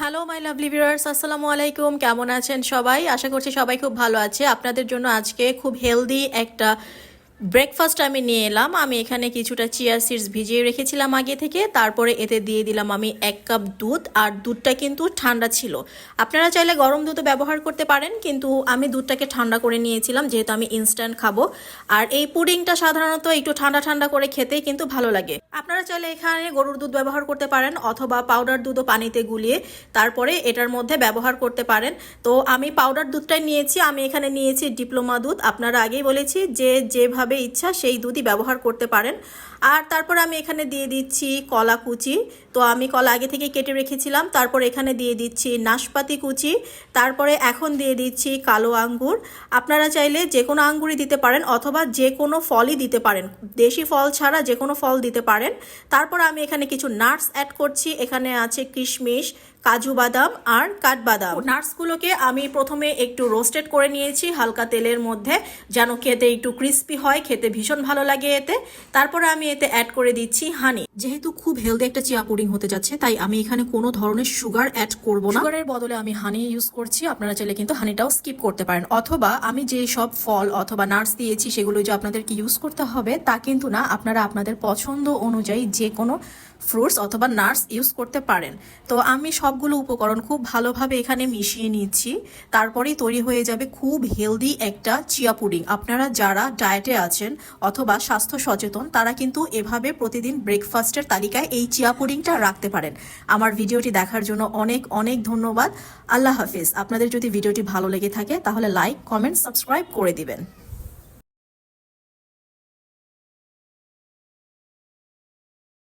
Hello my lovely viewers আসসালামু আলাইকুম। কেমন আছেন সবাই? আশা করছি সবাই খুব ভালো আছে। আপনাদের জন্য আজকে খুব হেলদি একটা ব্রেকফাস্ট আমি নিয়ে এলাম। আমি এখানে কিছুটা চিয়া সিডস ভিজিয়ে রেখেছিলাম আগে থেকে। তারপরে এতে দিয়ে দিলাম আমি এক কাপ দুধ আর দুধটা কিন্তু ঠান্ডা ছিল। আপনারা চাইলে গরম দুধও ব্যবহার করতে পারেন, কিন্তু আমি দুধটাকে ঠান্ডা করে নিয়েছিলাম, যেহেতু আমি ইনস্ট্যান্ট খাব। আর এই পুডিংটা সাধারণত একটু ঠান্ডা ঠান্ডা করে খেতেই কিন্তু ভালো লাগে। আপনারা চাইলে এখানে গরুর দুধ ব্যবহার করতে পারেন, অথবা পাউডার দুধও পানিতে গুলিয়ে তারপরে এটার মধ্যে ব্যবহার করতে পারেন। তো আমি পাউডার দুধটাই নিয়েছি। আমি এখানে নিয়েছি ডিপ্লোমা দুধ। আপনারা আগেই বলেছি যে যেভাবে ইচ্ছা সেই দুধই ব্যবহার করতে পারেন। আর তারপর আমি এখানে দিয়ে দিচ্ছি কলা কুচি। তো আমি কলা আগে থেকে কেটে রেখেছিলাম। তারপর এখানে দিয়ে দিচ্ছি নাশপাতি কুচি। তারপরে এখন দিয়ে দিচ্ছি কালো আঙ্গুর। আপনারা চাইলে যে কোনো আঙ্গুরই দিতে পারেন অথবা যে কোনো ফলই দিতে পারেন। দেশি ফল ছাড়া যে কোনো ফল দিতে পারেন। তারপর আমি এখানে কিছু নাটস অ্যাড করছি। এখানে আছে কিশমিশ কাজু বাদাম আর কাঠবাদাম। নাটসগুলোকে আমি প্রথমে একটু রোস্টেড করে নিয়েছি হালকা তেলের মধ্যে যেন খেতে একটু ক্রিস্পি হয় খেতে ভীষণ ভালো লাগে এতে। তারপরে আমি এতে অ্যাড করে দিচ্ছি হানি যেহেতু খুব হেলদি একটা চিয়া পুডিং হতে যাচ্ছে তাই আমি এখানে কোনো ধরনের সুগার অ্যাড করব না। সুগারের বদলে আমি হানি ইউজ করছি আপনারা চাইলে কিন্তু হানিটাও স্কিপ করতে পারেন। অথবা আমি যে সব ফল অথবা নাটস দিয়েছি সেগুলো যে আপনাদেরকে ইউজ করতে হবে তা কিন্তু না আপনারা আপনাদের পছন্দ অনুযায়ী যে কোনো ফ্রুটস অথবা নাটস ইউজ করতে পারেন। তো আমি সবগুলো উপকরণ খুব ভালোভাবে এখানে মিশিয়ে নিচ্ছি। তারপরেই তৈরি হয়ে যাবে খুব হেলদি একটা চিয়া পুডিং। আপনারা যারা ডায়েটে আছেন অথবা স্বাস্থ্য সচেতন, তারা কিন্তু এভাবে প্রতিদিন ব্রেকফাস্টের তালিকায় এই চিয়া পুডিংটা রাখতে পারেন। আমার ভিডিওটি দেখার জন্য অনেক অনেক ধন্যবাদ। আল্লাহ হাফিজ। আপনাদের যদি ভিডিওটি ভালো লেগে থাকে, তাহলে লাইক কমেন্ট সাবস্ক্রাইব করে দিবেন।